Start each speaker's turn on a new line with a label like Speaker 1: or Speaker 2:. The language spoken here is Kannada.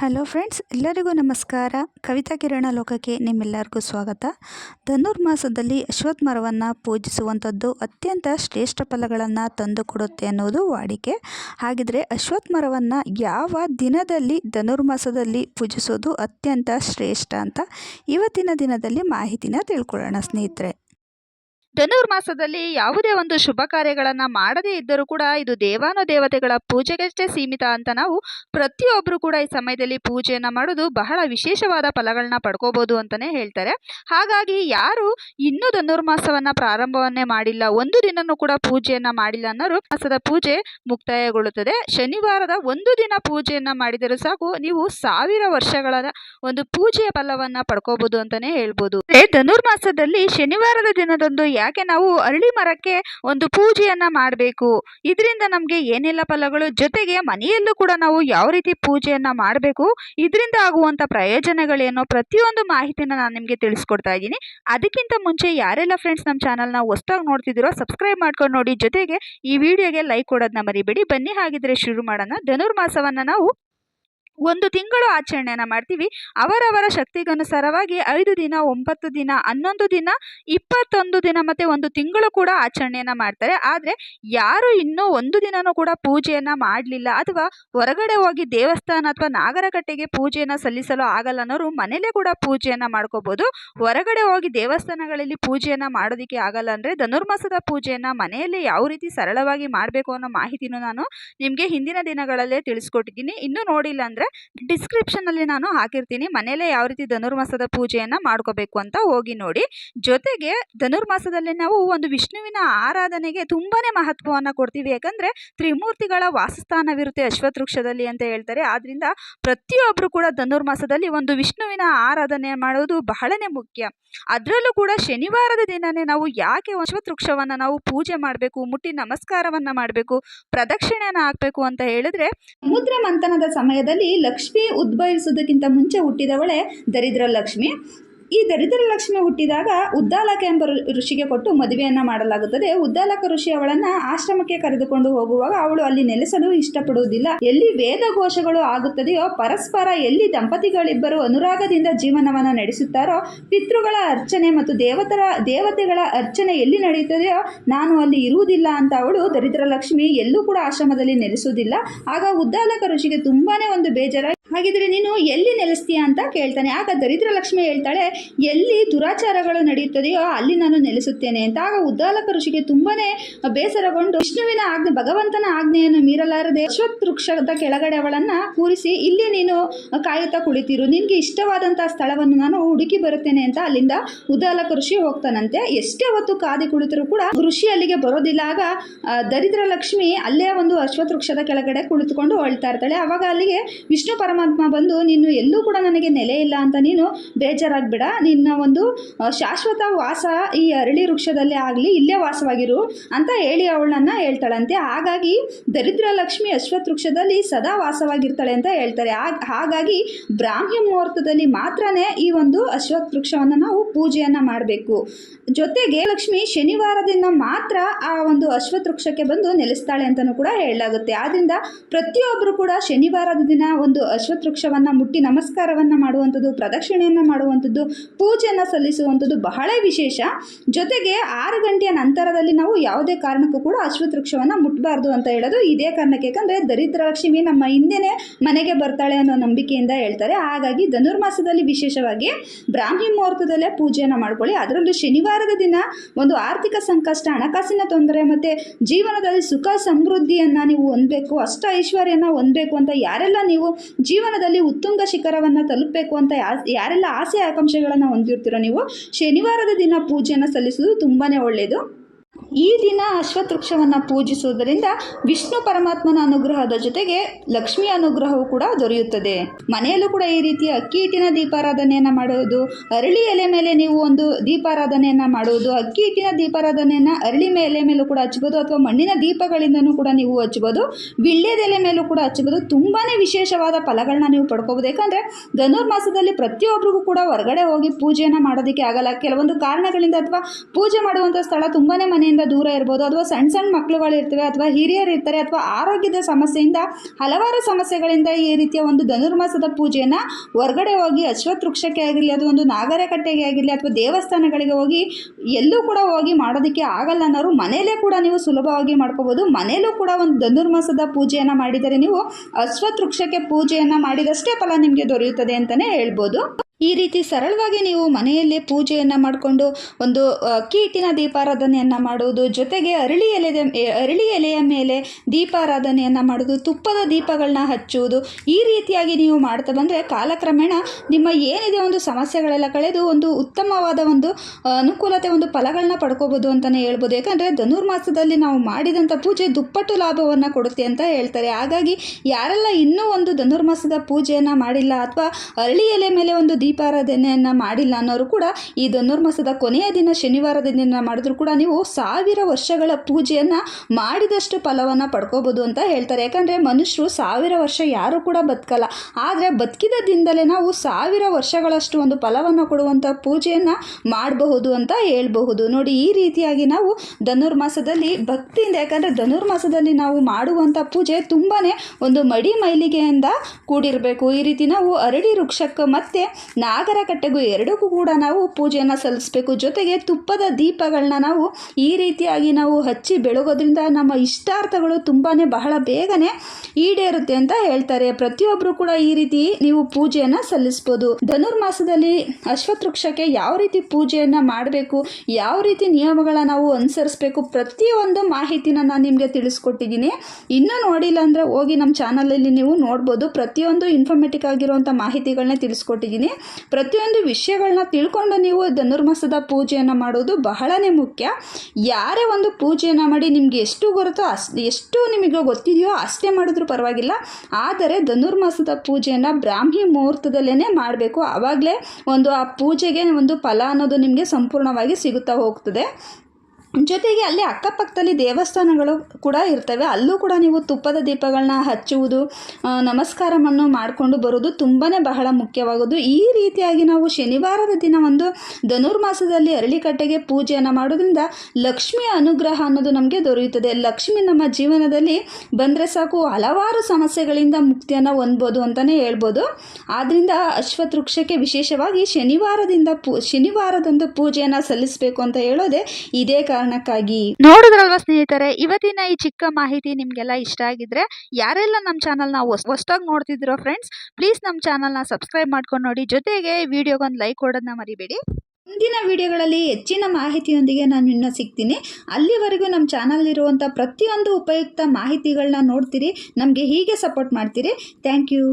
Speaker 1: ಹಲೋ ಫ್ರೆಂಡ್ಸ್, ಎಲ್ಲರಿಗೂ ನಮಸ್ಕಾರ. ಕವಿತಾ ಕಿರಣ ಲೋಕಕ್ಕೆ ನಿಮ್ಮೆಲ್ಲರಿಗೂ ಸ್ವಾಗತ. ಧನುರ್ಮಾಸದಲ್ಲಿ ಅಶ್ವತ್ಥ ಮರವನ್ನು ಪೂಜಿಸುವಂಥದ್ದು ಅತ್ಯಂತ ಶ್ರೇಷ್ಠ ಫಲಗಳನ್ನು ತಂದುಕೊಡುತ್ತೆ ಅನ್ನೋದು ವಾಡಿಕೆ. ಹಾಗಿದ್ರೆ ಅಶ್ವತ್ಥ ಮರವನ್ನು ಯಾವ ದಿನದಲ್ಲಿ ಧನುರ್ಮಾಸದಲ್ಲಿ ಪೂಜಿಸೋದು ಅತ್ಯಂತ ಶ್ರೇಷ್ಠ ಅಂತ ಇವತ್ತಿನ ದಿನದಲ್ಲಿ ಮಾಹಿತಿನ ತಿಳ್ಕೊಳ್ಳೋಣ ಸ್ನೇಹಿತರೆ.
Speaker 2: ಧನುರ್ಮಾಸದಲ್ಲಿ ಯಾವುದೇ ಒಂದು ಶುಭ ಕಾರ್ಯಗಳನ್ನು ಮಾಡದೇ ಇದ್ದರೂ ಕೂಡ ಇದು ದೇವಾನು ದೇವತೆಗಳ ಪೂಜೆಗಷ್ಟೇ ಸೀಮಿತ ಅಂತ ನಾವು ಪ್ರತಿಯೊಬ್ಬರು ಕೂಡ ಈ ಸಮಯದಲ್ಲಿ ಪೂಜೆಯನ್ನು ಮಾಡೋದು ಬಹಳ ವಿಶೇಷವಾದ ಫಲಗಳನ್ನ ಪಡ್ಕೋಬೋದು ಅಂತಲೇ ಹೇಳ್ತಾರೆ. ಹಾಗಾಗಿ ಯಾರು ಇನ್ನೂ ಧನುರ್ಮಾಸವನ್ನು ಪ್ರಾರಂಭವನ್ನೇ ಮಾಡಿಲ್ಲ, ಒಂದು ದಿನನೂ ಕೂಡ ಪೂಜೆಯನ್ನು ಮಾಡಿಲ್ಲ ಅನ್ನೋರು ಮಾಸದ ಪೂಜೆ ಮುಕ್ತಾಯಗೊಳ್ಳುತ್ತದೆ. ಶನಿವಾರದ ಒಂದು ದಿನ ಪೂಜೆಯನ್ನು ಮಾಡಿದರೂ ಸಾಕು, ನೀವು ಸಾವಿರ ವರ್ಷಗಳ ಒಂದು ಪೂಜೆಯ ಫಲವನ್ನು ಪಡ್ಕೋಬಹುದು ಅಂತಲೇ ಹೇಳ್ಬೋದು. ಧನುರ್ಮಾಸದಲ್ಲಿ ಶನಿವಾರದ ದಿನದಂದು ಯಾಕೆ ನಾವು ಅರಳಿ ಮರಕ್ಕೆ ಒಂದು ಪೂಜೆಯನ್ನ ಮಾಡಬೇಕು? ಇದರಿಂದ ನಮಗೆ ಏನೆಲ್ಲ ಫಲಗಳು? ಜೊತೆಗೆ ಮನೆಯಲ್ಲೂ ಕೂಡ ನಾವು ಯಾವ ರೀತಿ ಪೂಜೆಯನ್ನ ಮಾಡಬೇಕು? ಇದರಿಂದ ಆಗುವಂಥ ಪ್ರಯೋಜನಗಳೇನೋ ಪ್ರತಿಯೊಂದು ಮಾಹಿತಿನ ನಾನು ನಿಮಗೆ ತಿಳಿಸ್ಕೊಡ್ತಾ ಇದ್ದೀನಿ. ಅದಕ್ಕಿಂತ ಮುಂಚೆ ಯಾರೆಲ್ಲ ಫ್ರೆಂಡ್ಸ್ ನಮ್ಮ ಚಾನಲ್ನ ಹೊಸ್ದಾಗಿ ನೋಡ್ತಿದ್ದೀರೋ ಸಬ್ಸ್ಕ್ರೈಬ್ ಮಾಡ್ಕೊಂಡು ನೋಡಿ. ಜೊತೆಗೆ ಈ ವಿಡಿಯೋಗೆ ಲೈಕ್ ಕೊಡೋದನ್ನ ಮರಿಬೇಡಿ. ಬನ್ನಿ ಹಾಗಿದ್ರೆ ಶುರು ಮಾಡೋಣ. ಧನುರ್ಮಾಸವನ್ನು ನಾವು ಒಂದು ತಿಂಗಳು ಆಚರಣೆಯನ್ನು ಮಾಡ್ತೀವಿ. ಅವರವರ ಶಕ್ತಿಗನುಸಾರವಾಗಿ ಐದು ದಿನ, ಒಂಬತ್ತು ದಿನ, ಹನ್ನೊಂದು ದಿನ, ಇಪ್ಪತ್ತೊಂದು ದಿನ ಮತ್ತು ಒಂದು ತಿಂಗಳು ಕೂಡ ಆಚರಣೆಯನ್ನು ಮಾಡ್ತಾರೆ. ಆದರೆ ಯಾರು ಇನ್ನೂ ಒಂದು ದಿನನೂ ಕೂಡ ಪೂಜೆಯನ್ನು ಮಾಡಲಿಲ್ಲ ಅಥವಾ ಹೊರಗಡೆ ಹೋಗಿ ದೇವಸ್ಥಾನ ಅಥವಾ ನಾಗರಕಟ್ಟೆಗೆ ಪೂಜೆಯನ್ನು ಸಲ್ಲಿಸಲು ಆಗಲ್ಲ ಅನ್ನೋರು ಮನೇಲೇ ಕೂಡ ಪೂಜೆಯನ್ನು ಮಾಡ್ಕೋಬೋದು. ಹೊರಗಡೆ ಹೋಗಿ ದೇವಸ್ಥಾನಗಳಲ್ಲಿ ಪೂಜೆಯನ್ನು ಮಾಡೋದಕ್ಕೆ ಆಗಲ್ಲ ಅಂದರೆ ಧನುರ್ಮಾಸದ ಪೂಜೆಯನ್ನು ಮನೆಯಲ್ಲೇ ಯಾವ ರೀತಿ ಸರಳವಾಗಿ ಮಾಡಬೇಕು ಅನ್ನೋ ಮಾಹಿತಿನೂ ನಾನು ನಿಮಗೆ ಹಿಂದಿನ ದಿನಗಳಲ್ಲೇ ತಿಳಿಸ್ಕೊಟ್ಟಿದ್ದೀನಿ. ಇನ್ನೂ ನೋಡಿಲ್ಲ ಅಂದರೆ ಡಿಸ್ಕ್ರಿಪ್ಷನಲ್ಲಿ ನಾನು ಹಾಕಿರ್ತೀನಿ. ಮನೆಯಲ್ಲೇ ಯಾವ ರೀತಿ ಧನುರ್ಮಾಸದ ಪೂಜೆಯನ್ನು ಮಾಡ್ಕೋಬೇಕು ಅಂತ ಹೋಗಿ ನೋಡಿ. ಜೊತೆಗೆ ಧನುರ್ಮಾಸದಲ್ಲಿ ನಾವು ಒಂದು ವಿಷ್ಣುವಿನ ಆರಾಧನೆಗೆ ತುಂಬಾ ಮಹತ್ವವನ್ನು ಕೊಡ್ತೀವಿ. ಯಾಕಂದರೆ ತ್ರಿಮೂರ್ತಿಗಳ ವಾಸಸ್ಥಾನವಿರುತ್ತೆ ಅಶ್ವತ್ಥವೃಕ್ಷದಲ್ಲಿ ಅಂತ ಹೇಳ್ತಾರೆ. ಆದ್ದರಿಂದ ಪ್ರತಿಯೊಬ್ಬರು ಕೂಡ ಧನುರ್ಮಾಸದಲ್ಲಿ ಒಂದು ವಿಷ್ಣುವಿನ ಆರಾಧನೆ ಮಾಡೋದು ಬಹಳನೇ ಮುಖ್ಯ. ಅದರಲ್ಲೂ ಕೂಡ ಶನಿವಾರದ ದಿನನೇ ನಾವು ಯಾಕೆ ಅಶ್ವತ್ಥವೃಕ್ಷವನ್ನು ನಾವು ಪೂಜೆ ಮಾಡಬೇಕು, ಮುಟ್ಟಿ ನಮಸ್ಕಾರವನ್ನು ಮಾಡಬೇಕು, ಪ್ರದಕ್ಷಿಣೆಯನ್ನು ಹಾಕಬೇಕು ಅಂತ ಹೇಳಿದ್ರೆ,
Speaker 1: ಸಮುದ್ರ ಮಂಥನದ ಸಮಯದಲ್ಲಿ ಲಕ್ಷ್ಮಿ ಉದ್ಭವಿಸುವುದಕ್ಕಿಂತ ಮುಂಚೆ ಹುಟ್ಟಿದವಳೆ ದರಿದ್ರ ಲಕ್ಷ್ಮಿ. ಈ ದರಿದ್ರ ಲಕ್ಷ್ಮಿ ಹುಟ್ಟಿದಾಗ ಉದ್ದಾಲಕ ಎಂಬ ಋಷಿಗೆ ಕೊಟ್ಟು ಮದುವೆಯನ್ನು ಮಾಡಲಾಗುತ್ತದೆ. ಉದ್ದಾಲಕ ಋಷಿ ಅವಳನ್ನ ಆಶ್ರಮಕ್ಕೆ ಕರೆದುಕೊಂಡು ಹೋಗುವಾಗ ಅವಳು ಅಲ್ಲಿ ನೆಲೆಸಲು ಇಷ್ಟಪಡುವುದಿಲ್ಲ. ಎಲ್ಲಿ ವೇದ ಘೋಷಗಳು ಆಗುತ್ತದೆಯೋ, ಪರಸ್ಪರ ಎಲ್ಲಿ ದಂಪತಿಗಳಿಬ್ಬರು ಅನುರಾಗದಿಂದ ಜೀವನವನ್ನು ನಡೆಸುತ್ತಾರೋ, ಪಿತೃಗಳ ಅರ್ಚನೆ ಮತ್ತು ದೇವತರ, ದೇವತೆಗಳ ಅರ್ಚನೆ ಎಲ್ಲಿ ನಡೆಯುತ್ತದೆಯೋ, ನಾನು ಅಲ್ಲಿ ಇರುವುದಿಲ್ಲ ಅಂತ ಅವಳು ದರಿದ್ರ ಲಕ್ಷ್ಮಿ ಎಲ್ಲೂ ಕೂಡ ಆಶ್ರಮದಲ್ಲಿ ನೆಲೆಸುವುದಿಲ್ಲ. ಆಗ ಉದ್ದಾಲಕ ಋಷಿಗೆ ತುಂಬಾನೇ ಒಂದು ಬೇಜಾರ ಹಾಗಿದ್ರೆ ನೀನು ಎಲ್ಲಿ ನೆಲೆಸ್ತೀಯ ಅಂತ ಕೇಳ್ತಾನೆ. ಆಗ ದರಿದ್ರ ಲಕ್ಷ್ಮಿ ಹೇಳ್ತಾಳೆ, ಎಲ್ಲಿ ದುರಾಚಾರಗಳು ನಡೆಯುತ್ತದೆಯೋ ಅಲ್ಲಿ ನಾನು ನೆಲೆಸುತ್ತೇನೆ ಅಂತ. ಆಗ ಉದ್ದಾಲಕ ಋಷಿಗೆ ತುಂಬಾನೇ ಬೇಸರಗೊಂಡು ವಿಷ್ಣುವಿನ ಆಜ್ಞೆ, ಭಗವಂತನ ಆಜ್ಞೆಯನ್ನು ಮೀರಲಾರದೆ ಅಶ್ವತ್ ವೃಕ್ಷದ ಕೆಳಗಡೆ ಅವಳನ್ನ ಕೂರಿಸಿ, ಇಲ್ಲಿ ನೀನು ಕಾಯುತ್ತಾ ಕುಳಿತಿರು. ನಿನ್ಗೆ ಇಷ್ಟವಾದಂತಹ ಸ್ಥಳವನ್ನು ನಾನು ಹುಡುಕಿ ಬರುತ್ತೇನೆ ಅಂತ ಅಲ್ಲಿಂದ ಉದ್ದಾಲಕ ಋಷಿ ಹೋಗ್ತಾನಂತೆ. ಎಷ್ಟೇ ಹೊತ್ತು ಕಾದಿ ಕುಳಿತರೂ ಕೂಡ ಋಷಿ ಅಲ್ಲಿಗೆ ಬರೋದಿಲ್ಲ. ಆಗ ದರಿದ್ರ ಲಕ್ಷ್ಮಿ ಅಲ್ಲೇ ಒಂದು ಅಶ್ವತ್ ವೃಕ್ಷದ ಕೆಳಗಡೆ ಕುಳಿತುಕೊಂಡು ಅಳ್ತಾ ಇರ್ತಾಳೆ. ಅವಾಗ ಅಲ್ಲಿಗೆ ವಿಷ್ಣು ಪರಮಾತ್ಮ ಬಂದು, ನೀನು ಎಲ್ಲೂ ಕೂಡ ನನಗೆ ನೆಲೆ ಇಲ್ಲ ಅಂತ ನೀನು ಬೇಜಾರಾಗ್ಬೇಡ. ನಿನ್ನ ಒಂದು ಶಾಶ್ವತ ವಾಸ ಈ ಅರಳಿ ವೃಕ್ಷದಲ್ಲೇ ಆಗಲಿ, ಇಲ್ಲೇ ವಾಸವಾಗಿರು ಅಂತ ಹೇಳಿ ಅವಳನ್ನ ಹೇಳ್ತಾಳಂತೆ. ಹಾಗಾಗಿ ದರಿದ್ರ ಲಕ್ಷ್ಮಿ ಅಶ್ವತ್ಥ ವೃಕ್ಷದಲ್ಲಿ ಸದಾ ವಾಸವಾಗಿರ್ತಾಳೆ ಅಂತ ಹೇಳ್ತಾರೆ. ಹಾಗಾಗಿ ಬ್ರಾಹ್ಮಿ ಮುಹೂರ್ತದಲ್ಲಿ ಮಾತ್ರನೇ ಈ ಒಂದು ಅಶ್ವತ್ ವೃಕ್ಷವನ್ನು ನಾವು ಪೂಜೆಯನ್ನು ಮಾಡಬೇಕು. ಜೊತೆಗೆ ಲಕ್ಷ್ಮಿ ಶನಿವಾರದಿಂದ ಮಾತ್ರ ಆ ಒಂದು ಅಶ್ವತ್ಥ ವೃಕ್ಷಕ್ಕೆ ಬಂದು ನೆಲೆಸ್ತಾಳೆ ಅಂತಲೂ ಕೂಡ ಹೇಳಲಾಗುತ್ತೆ. ಆದ್ದರಿಂದ ಪ್ರತಿಯೊಬ್ಬರು ಕೂಡ ಶನಿವಾರದ ದಿನ ಒಂದು ಅಶ್ವತ್ಥ ವೃಕ್ಷವನ್ನು ಮುಟ್ಟಿ ನಮಸ್ಕಾರವನ್ನು ಮಾಡುವಂಥದ್ದು, ಪ್ರದಕ್ಷಿಣೆಯನ್ನು ಮಾಡುವಂಥದ್ದು, ಪೂಜೆಯನ್ನು ಸಲ್ಲಿಸುವಂಥದ್ದು ಬಹಳ ವಿಶೇಷ. ಜೊತೆಗೆ ಆರು ಗಂಟೆಯ ನಂತರದಲ್ಲಿ ನಾವು ಯಾವುದೇ ಕಾರಣಕ್ಕೂ ಕೂಡ ಅಶ್ವತ್ಥ ವೃಕ್ಷವನ್ನು ಮುಟ್ಟಬಾರ್ದು ಅಂತ ಹೇಳೋದು ಇದೇ ಕಾರಣಕ್ಕೆ. ಯಾಕಂದರೆ ದರಿದ್ರ ಲಕ್ಷ್ಮಿ ನಮ್ಮ ಹಿಂದೆನೇ ಮನೆಗೆ ಬರ್ತಾಳೆ ಅನ್ನೋ ನಂಬಿಕೆಯಿಂದ ಹೇಳ್ತಾರೆ. ಹಾಗಾಗಿ ಧನುರ್ಮಾಸದಲ್ಲಿ ವಿಶೇಷವಾಗಿ ಬ್ರಾಹ್ಮಿ ಮುಹೂರ್ತದಲ್ಲೇ ಪೂಜೆಯನ್ನು ಮಾಡ್ಕೊಳ್ಳಿ. ಅದರಲ್ಲೂ ಶನಿವಾರದ ದಿನ ಒಂದು ಆರ್ಥಿಕ ಸಂಕಷ್ಟ, ಹಣಕಾಸಿನ ತೊಂದರೆ ಮತ್ತು ಜೀವನದಲ್ಲಿ ಸುಖ, ಸಮೃದ್ಧಿಯನ್ನು ನೀವು ಹೊಂದಬೇಕು, ಅಷ್ಟ ಐಶ್ವರ್ಯನ ಹೊಂದಬೇಕು ಅಂತ ಯಾರೆಲ್ಲ ನೀವು ಜೀವನದಲ್ಲಿ ಉತ್ತುಂಗ ಶಿಖರವನ್ನು ತಲುಪಬೇಕು ಅಂತ ಯಾರೆಲ್ಲ ಆಸೆ ಆಕಾಂಕ್ಷೆಗಳನ್ನು ಹೊಂದಿರ್ತೀರೋ ನೀವು ಶನಿವಾರದ ದಿನ ಪೂಜೆಯನ್ನು ಸಲ್ಲಿಸುವುದು ತುಂಬಾ ಒಳ್ಳೆಯದು ಈ ದಿನ ಅಶ್ವತೃಕ್ಷವನ್ನು ಪೂಜಿಸುವುದರಿಂದ ವಿಷ್ಣು ಪರಮಾತ್ಮನ ಅನುಗ್ರಹದ ಜೊತೆಗೆ ಲಕ್ಷ್ಮಿ ಅನುಗ್ರಹವು ಕೂಡ ದೊರೆಯುತ್ತದೆ. ಮನೆಯಲ್ಲೂ ಕೂಡ ಈ ರೀತಿಯ ಅಕ್ಕಿ ಹಿಟ್ಟಿನ ದೀಪಾರಾಧನೆಯನ್ನು ಮಾಡುವುದು ಅರಳಿ ಎಲೆ ಮೇಲೆ ನೀವು ಒಂದು ದೀಪಾರಾಧನೆಯನ್ನು ಮಾಡುವುದು ಅಕ್ಕಿ ಹಿಟ್ಟಿನ ದೀಪಾರಾಧನೆಯನ್ನು ಅರಳಿ ಎಲೆ ಮೇಲೂ ಕೂಡ ಹಚ್ಬೋದು ಅಥವಾ ಮಣ್ಣಿನ ದೀಪಗಳಿಂದನೂ ಕೂಡ ನೀವು ಹಚ್ಬೋದು ವಿಳ್ಯದೆಲೆ ಮೇಲೂ ಕೂಡ ಹಚ್ಬೋದು ತುಂಬಾ ವಿಶೇಷವಾದ ಫಲಗಳನ್ನ ನೀವು ಪಡ್ಕೋಬೋದು ಯಾಕಂದರೆ ಧನುರ್ಮಾಸದಲ್ಲಿ ಪ್ರತಿಯೊಬ್ಬರಿಗೂ ಕೂಡ ಹೊರಗಡೆ ಹೋಗಿ ಪೂಜೆಯನ್ನು ಮಾಡೋದಕ್ಕೆ ಆಗಲ್ಲ. ಕೆಲವೊಂದು ಕಾರಣಗಳಿಂದ ಅಥವಾ ಪೂಜೆ ಮಾಡುವಂಥ ಸ್ಥಳ ತುಂಬಾ ಮನೆಯಿಂದ ಸಮಸ್ಯೆಯಿಂದ ದೂರ ಇರ್ಬೋದು, ಅಥವಾ ಸಣ್ಣ ಸಣ್ಣ ಮಕ್ಕಳುಗಳು ಇರ್ತವೆ, ಅಥವಾ ಹಿರಿಯರು ಇರ್ತಾರೆ, ಅಥವಾ ಆರೋಗ್ಯದ ಸಮಸ್ಯೆಯಿಂದ, ಹಲವಾರು ಸಮಸ್ಯೆಗಳಿಂದ ಈ ರೀತಿಯ ಒಂದು ಧನುರ್ಮಾಸದ ಪೂಜೆಯನ್ನು ಹೊರಗಡೆ ಹೋಗಿ ಅಶ್ವತ್ ವೃಕ್ಷಕ್ಕೆ ಆಗಿರಲಿ, ಅದು ಒಂದು ನಾಗರಕಟ್ಟೆಗೆ ಆಗಿರಲಿ, ಅಥವಾ ದೇವಸ್ಥಾನಗಳಿಗೆ ಹೋಗಿ ಎಲ್ಲೂ ಕೂಡ ಹೋಗಿ ಮಾಡೋದಕ್ಕೆ ಆಗಲ್ಲ ಅನ್ನೋರು ಮನೆಯಲ್ಲೇ ಕೂಡ ನೀವು ಸುಲಭವಾಗಿ ಮಾಡ್ಕೋಬೋದು. ಮನೆಯಲ್ಲೂ ಕೂಡ ಒಂದು ಧನುರ್ಮಾಸದ ಪೂಜೆಯನ್ನು ಮಾಡಿದರೆ ನೀವು ಅಶ್ವತ್ ವೃಕ್ಷಕ್ಕೆ ಪೂಜೆಯನ್ನು ಮಾಡಿದಷ್ಟೇ ಫಲ ನಿಮಗೆ ದೊರೆಯುತ್ತದೆ ಅಂತಲೇ ಹೇಳ್ಬೋದು. ಈ ರೀತಿ ಸರಳವಾಗಿ ನೀವು ಮನೆಯಲ್ಲೇ ಪೂಜೆಯನ್ನು ಮಾಡಿಕೊಂಡು ಒಂದು ಕೀಟಿನ ದೀಪಾರಾಧನೆಯನ್ನು ಮಾಡುವುದು, ಜೊತೆಗೆ ಅರಳಿ ಎಲೆದ ಅರಳಿ ಎಲೆಯ ಮೇಲೆ ದೀಪಾರಾಧನೆಯನ್ನು ಮಾಡೋದು ತುಪ್ಪದ ದೀಪಗಳನ್ನ ಹಚ್ಚುವುದು, ಈ ರೀತಿಯಾಗಿ ನೀವು ಮಾಡ್ತಾ ಬಂದರೆ ಕಾಲಕ್ರಮೇಣ ನಿಮ್ಮ ಏನಿದೆ ಒಂದು ಸಮಸ್ಯೆಗಳೆಲ್ಲ ಕಳೆದು ಒಂದು ಉತ್ತಮವಾದ ಒಂದು ಅನುಕೂಲತೆ, ಒಂದು ಫಲಗಳನ್ನ ಪಡ್ಕೋಬೋದು ಅಂತಲೇ ಹೇಳ್ಬೋದು. ಯಾಕಂದರೆ ಧನುರ್ಮಾಸದಲ್ಲಿ ನಾವು ಮಾಡಿದಂಥ ಪೂಜೆ ದುಪ್ಪಟ್ಟು ಲಾಭವನ್ನು ಕೊಡುತ್ತೆ ಅಂತ ಹೇಳ್ತಾರೆ. ಹಾಗಾಗಿ ಯಾರೆಲ್ಲ ಇನ್ನೂ ಒಂದು ಧನುರ್ಮಾಸದ ಪೂಜೆಯನ್ನು ಮಾಡಿಲ್ಲ ಅಥವಾ ಅರಳಿ ಎಲೆ ಮೇಲೆ ಒಂದು ದೀಪಾರಾಧನೆಯನ್ನು ಮಾಡಿಲ್ಲ ಅನ್ನೋರು ಕೂಡ ಈ ಧನುರ್ಮಾಸದ ಕೊನೆಯ ದಿನ ಶನಿವಾರದ ದಿನ ಮಾಡಿದ್ರು ಕೂಡ ನೀವು ಸಾವಿರ ವರ್ಷಗಳ ಪೂಜೆಯನ್ನು ಮಾಡಿದಷ್ಟು ಫಲವನ್ನು ಪಡ್ಕೋಬೋದು ಅಂತ ಹೇಳ್ತಾರೆ. ಯಾಕಂದರೆ ಮನುಷ್ಯರು ಸಾವಿರ ವರ್ಷ ಯಾರು ಕೂಡ ಬದುಕಲ್ಲ. ಆದರೆ ಬದುಕಿದ ದಿನದಲ್ಲೇ ನಾವು ಸಾವಿರ ವರ್ಷಗಳಷ್ಟು ಒಂದು ಫಲವನ್ನು ಕೊಡುವಂಥ ಪೂಜೆಯನ್ನು ಮಾಡಬಹುದು ಅಂತ ಹೇಳ್ಬಹುದು. ನೋಡಿ, ಈ ರೀತಿಯಾಗಿ ನಾವು ಧನುರ್ಮಾಸದಲ್ಲಿ ಭಕ್ತಿಯಿಂದ, ಯಾಕಂದರೆ ಧನುರ್ಮಾಸದಲ್ಲಿ ನಾವು ಮಾಡುವಂಥ ಪೂಜೆ ತುಂಬಾ ಒಂದು ಮಡಿ ಮೈಲಿಗೆಯಿಂದ ಕೂಡಿರಬೇಕು. ಈ ರೀತಿ ನಾವು ಅರಳಿ ವೃಕ್ಷಕ್ಕೆ ಮತ್ತು ನಾಗರ ಕಟ್ಟೆಗೂ ಎರಡಕ್ಕೂ ಕೂಡ ನಾವು ಪೂಜೆಯನ್ನು ಸಲ್ಲಿಸಬೇಕು. ಜೊತೆಗೆ ತುಪ್ಪದ ದೀಪಗಳನ್ನ ನಾವು ಈ ರೀತಿಯಾಗಿ ನಾವು ಹಚ್ಚಿ ಬೆಳಗೋದ್ರಿಂದ ನಮ್ಮ ಇಷ್ಟಾರ್ಥಗಳು ತುಂಬಾ ಬಹಳ ಬೇಗನೆ ಈಡೇರುತ್ತೆ ಅಂತ ಹೇಳ್ತಾರೆ. ಪ್ರತಿಯೊಬ್ಬರು ಕೂಡ ಈ ರೀತಿ ನೀವು ಪೂಜೆಯನ್ನು ಸಲ್ಲಿಸ್ಬೋದು. ಧನುರ್ಮಾಸದಲ್ಲಿ ಅಶ್ವತೃಕ್ಷಕ್ಕೆ ಯಾವ ರೀತಿ ಪೂಜೆಯನ್ನು ಮಾಡಬೇಕು, ಯಾವ ರೀತಿ ನಿಯಮಗಳನ್ನ ನಾವು ಅನುಸರಿಸಬೇಕು ಪ್ರತಿಯೊಂದು ಮಾಹಿತಿನ ನಾನು ನಿಮಗೆ ತಿಳಿಸ್ಕೊಟ್ಟಿದ್ದೀನಿ. ಇನ್ನೂ ನೋಡಿಲ್ಲ ಅಂದರೆ ಹೋಗಿ ನಮ್ಮ ಚಾನಲಲ್ಲಿ ನೀವು ನೋಡ್ಬೋದು. ಪ್ರತಿಯೊಂದು ಇನ್ಫಾರ್ಮೇಟಿಕ್ ಆಗಿರುವಂಥ ಮಾಹಿತಿಗಳನ್ನೇ ತಿಳಿಸ್ಕೊಟ್ಟಿದ್ದೀನಿ. ಪ್ರತಿಯೊಂದು ವಿಷಯಗಳನ್ನ ತಿಳ್ಕೊಂಡು ನೀವು ಧನುರ್ಮಾಸದ ಪೂಜೆಯನ್ನು ಮಾಡೋದು ಬಹಳನೇ ಮುಖ್ಯ. ಯಾರೇ ಒಂದು ಪೂಜೆಯನ್ನು ಮಾಡಿ ನಿಮಗೆ ಎಷ್ಟು ಗೊತ್ತೋ ಅಸ್, ಎಷ್ಟು ನಿಮಗೆ ಗೊತ್ತಿದೆಯೋ ಅಷ್ಟೇ ಮಾಡಿದ್ರು ಪರವಾಗಿಲ್ಲ. ಆದರೆ ಧನುರ್ಮಾಸದ ಪೂಜೆಯನ್ನು ಬ್ರಾಹ್ಮಿ ಮುಹೂರ್ತದಲ್ಲೇ ಮಾಡಬೇಕು. ಆವಾಗಲೇ ಒಂದು ಆ ಪೂಜೆಗೆ ಒಂದು ಫಲ ಅನ್ನೋದು ನಿಮಗೆ ಸಂಪೂರ್ಣವಾಗಿ ಸಿಗುತ್ತಾ ಹೋಗ್ತದೆ. ಜೊತೆಗೆ ಅಲ್ಲಿ ಅಕ್ಕಪಕ್ಕದಲ್ಲಿ ದೇವಸ್ಥಾನಗಳು ಕೂಡ ಇರ್ತವೆ. ಅಲ್ಲೂ ಕೂಡ ನೀವು ತುಪ್ಪದ ದೀಪಗಳನ್ನ ಹಚ್ಚುವುದು ನಮಸ್ಕಾರವನ್ನು ಮಾಡಿಕೊಂಡು ಬರೋದು ತುಂಬಾ ಬಹಳ ಮುಖ್ಯವಾಗೋದು. ಈ ರೀತಿಯಾಗಿ ನಾವು ಶನಿವಾರದ ದಿನ ಒಂದು ಧನುರ್ಮಾಸದಲ್ಲಿ ಅರಳಿಕಟ್ಟೆಗೆ ಪೂಜೆಯನ್ನು ಮಾಡೋದ್ರಿಂದ ಲಕ್ಷ್ಮಿಯ ಅನುಗ್ರಹ ಅನ್ನೋದು ನಮಗೆ ದೊರೆಯುತ್ತದೆ. ಲಕ್ಷ್ಮಿ ನಮ್ಮ ಜೀವನದಲ್ಲಿ ಬಂದರೆ ಸಾಕು ಹಲವಾರು ಸಮಸ್ಯೆಗಳಿಂದ ಮುಕ್ತಿಯನ್ನು ಹೊಂದ್ಬೋದು ಅಂತಲೇ ಹೇಳ್ಬೋದು. ಆದ್ದರಿಂದ ಅಶ್ವತೃಕ್ಷಕ್ಕೆ ವಿಶೇಷವಾಗಿ ಶನಿವಾರದಿಂದ ಪೂ, ಶನಿವಾರದಂದು ಪೂಜೆಯನ್ನು ಸಲ್ಲಿಸಬೇಕು ಅಂತ ಹೇಳೋದೆ ಇದೇ ಕಾರಣಕ್ಕಾಗಿ.
Speaker 2: ನೋಡಿದ್ರಲ್ವಾ ಸ್ನೇಹಿತರೆ ಇವತ್ತಿನ ಈ ಚಿಕ್ಕ ಮಾಹಿತಿ ನಿಮಗೆಲ್ಲ ಇಷ್ಟ ಆಗಿದ್ರೆ ಯಾರೆಲ್ಲ ನಮ್ಮ ಚಾನಲ್ನ ಹೊಸ್ ಹೊಸ್ದಾಗಿ ನೋಡ್ತಿದ್ದೀರೋ ಫ್ರೆಂಡ್ಸ್ ಪ್ಲೀಸ್ ನಮ್ಮ ಚಾನಲ್ನ ಸಬ್ಸ್ಕ್ರೈಬ್ ಮಾಡ್ಕೊಂಡು ನೋಡಿ. ಜೊತೆಗೆ ವಿಡಿಯೋಗೊಂದು ಲೈಕ್ ಕೊಡೋದನ್ನ ಮರಿಬೇಡಿ.
Speaker 1: ಮುಂದಿನ ವಿಡಿಯೋಗಳಲ್ಲಿ ಹೆಚ್ಚಿನ ಮಾಹಿತಿಯೊಂದಿಗೆ ನಾನು ಇನ್ನೂ ಸಿಗ್ತೀನಿ. ಅಲ್ಲಿವರೆಗೂ ನಮ್ಮ ಚಾನಲ್ಲಿರುವಂಥ ಪ್ರತಿಯೊಂದು ಉಪಯುಕ್ತ ಮಾಹಿತಿಗಳನ್ನ ನೋಡ್ತೀರಿ ನಮಗೆ ಹೀಗೆ ಸಪೋರ್ಟ್ ಮಾಡ್ತೀರಿ. Thank you